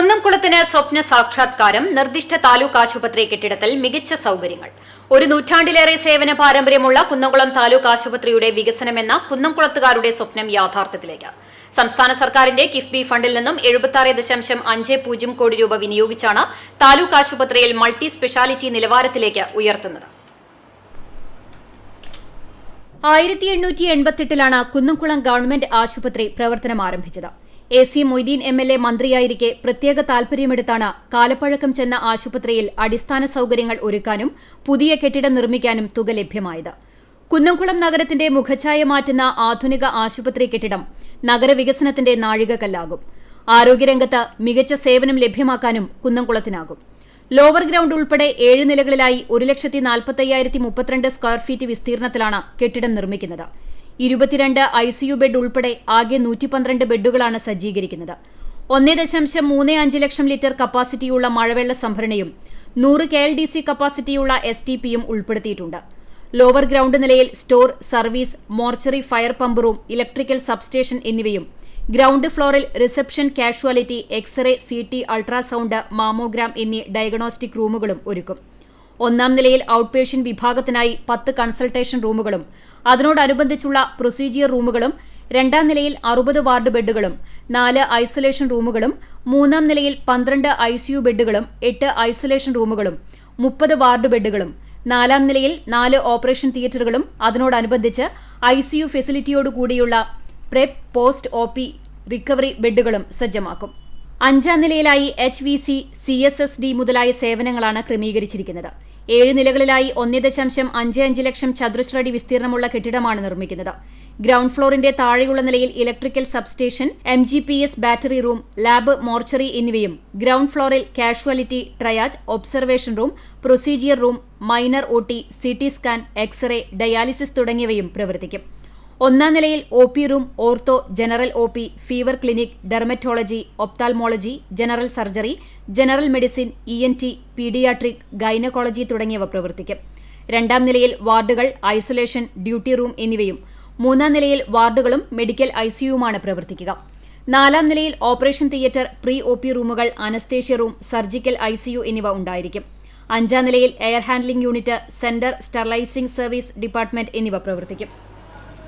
കുന്നംകുളത്തിന് സ്വപ്ന സാക്ഷാത്കാരം നിർദ്ദിഷ്ട താലൂക്ക് ആശുപത്രി കെട്ടിടത്തിൽ മികച്ച സൗകര്യങ്ങൾ. ഒരു നൂറ്റാണ്ടിലേറെ സേവന പാരമ്പര്യമുള്ള കുന്നംകുളം താലൂക്ക് ആശുപത്രിയുടെ വികസനമെന്ന കുന്നംകുളത്തുകാരുടെ സ്വപ്നം യാഥാർത്ഥ്യത്തിലേക്ക്. സംസ്ഥാന സർക്കാരിന്റെ കിഫ്ബി ഫണ്ടിൽ നിന്നും എഴുപത്തി ദശാംശം അഞ്ച് പൂജ്യം കോടി രൂപ വിനിയോഗിച്ചാണ് താലൂക്ക് ആശുപത്രിയിൽ മൾട്ടി സ്പെഷ്യാലിറ്റി നിലവാരത്തിലേക്ക് ഉയർത്തുന്നത്. ആയിരത്തി എണ്ണൂറ്റി എൺപത്തെട്ടിലാണ് കുന്നംകുളം ഗവൺമെന്റ് ആശുപത്രി പ്രവർത്തനം ആരംഭിച്ചത്. A C Moideen M L A മന്ത്രിയായിരിക്കെ പ്രത്യേക താൽപര്യമെടുത്താണ് കാലപ്പഴക്കം ചെന്ന ആശുപത്രിയിൽ അടിസ്ഥാന സൗകര്യങ്ങൾ ഒരുക്കാനും പുതിയ കെട്ടിടം നിർമ്മിക്കാനും തുക ലഭ്യമായത്. കുന്നംകുളം നഗരത്തിന്റെ മുഖഛായ മാറ്റുന്ന ആധുനിക ആശുപത്രി കെട്ടിടം നഗരവികസനത്തിന്റെ നാഴികക്കല്ലാകും. ആരോഗ്യരംഗത്ത് മികച്ച സേവനം ലഭ്യമാക്കാനും കുന്നംകുളത്തിനാകും. ലോവർ ഗ്രൌണ്ട് ഉൾപ്പെടെ ഏഴ് നിലകളിലായി ഒരു ലക്ഷത്തി നാൽപ്പത്തയ്യായിരത്തി മുപ്പത്തിരണ്ട് സ്ക്വയർ ഫീറ്റ് വിസ്തീർണത്തിലാണ് കെട്ടിടം നിർമ്മിക്കുന്നത്. ഇരുപത്തിരണ്ട് ഐ സിയു ബെഡ് ഉൾപ്പെടെ ആകെ നൂറ്റി പന്ത്രണ്ട് ബെഡുകളാണ് സജ്ജീകരിക്കുന്നത്. ഒന്നേ ദശാംശം മൂന്ന് അഞ്ച് ലക്ഷം ലിറ്റർ കപ്പാസിറ്റിയുള്ള മഴവെള്ള സംഭരണിയും നൂറ് കെ എൽ ഡി സി കപ്പാസിറ്റിയുള്ള എസ് ടി പിയും ഉൾപ്പെടുത്തിയിട്ടുണ്ട്. ലോവർ ഗ്രൗണ്ട് നിലയിൽ store service mortuary fire pump room electrical substation എന്നിവയും ഗ്രൗണ്ട് ഫ്ലോറിൽ reception casualty X-ray C T ultrasound mammogram എന്നീ ഡയഗ്നോസ്റ്റിക് റൂമുകളും ഒരുക്കും. ഒന്നാം നിലയിൽ ഔട്ട് പേഷ്യൻ വിഭാഗത്തിനായി പത്ത് കൺസൾട്ടേഷൻ റൂമുകളും അതിനോടനുബന്ധിച്ചുള്ള പ്രൊസീജിയർ റൂമുകളും രണ്ടാം നിലയിൽ അറുപത് വാർഡ് ബെഡുകളും നാല് ഐസൊലേഷൻ റൂമുകളും മൂന്നാം നിലയിൽ പന്ത്രണ്ട് ഐസിയു ബെഡുകളും എട്ട് ഐസൊലേഷൻ റൂമുകളും മുപ്പത് വാർഡ് ബെഡുകളും നാലാം നിലയിൽ നാല് ഓപ്പറേഷൻ തിയേറ്ററുകളും അതിനോടനുബന്ധിച്ച് ICU ഫെസിലിറ്റിയോടുകൂടിയുള്ള prep post O P recovery ബെഡുകളും സജ്ജമാക്കും. അഞ്ചാം നിലയിലായി H V C C S S D മുതലായ സേവനങ്ങളാണ് ക്രമീകരിച്ചിരിക്കുന്നത്. ഏഴ് നിലകളിലായി ഒന്നേ ദശാംശം അഞ്ച് അഞ്ച് ലക്ഷം ചതുരശ്രടി വിസ്തീർണമുള്ള കെട്ടിടമാണ് നിർമ്മിക്കുന്നത്. ഗ്രൗണ്ട് ഫ്ലോറിന്റെ താഴെയുള്ള നിലയിൽ electrical substation M G P S battery room lab mortuary എന്നിവയും ഗ്രൗണ്ട് ഫ്ലോറിൽ casualty triage observation room procedure room minor O T C T scan X-ray dialysis തുടങ്ങിയവയും പ്രവർത്തിക്കും. ഒന്നാം നിലയിൽ O P room ortho general O P fever clinic dermatology ophthalmology general surgery general medicine E N T paediatric gynaecology തുടങ്ങിയവ പ്രവർത്തിക്കും. രണ്ടാം നിലയിൽ വാർഡുകൾ isolation duty room എന്നിവയും. മൂന്നാം നിലയിൽ വാർഡുകളും മെഡിക്കൽ ഐസിയുമാണ് പ്രവർത്തിക്കുക. നാലാം നിലയിൽ operation theatre pre O P റൂമുകൾ അനസ്തേഷ്യ റൂം സർജിക്കൽ ഐസിയു എന്നിവ ഉണ്ടായിരിക്കും. അഞ്ചാം നിലയിൽ air handling unit centre sterilising service department എന്നിവ പ്രവർത്തിക്കും.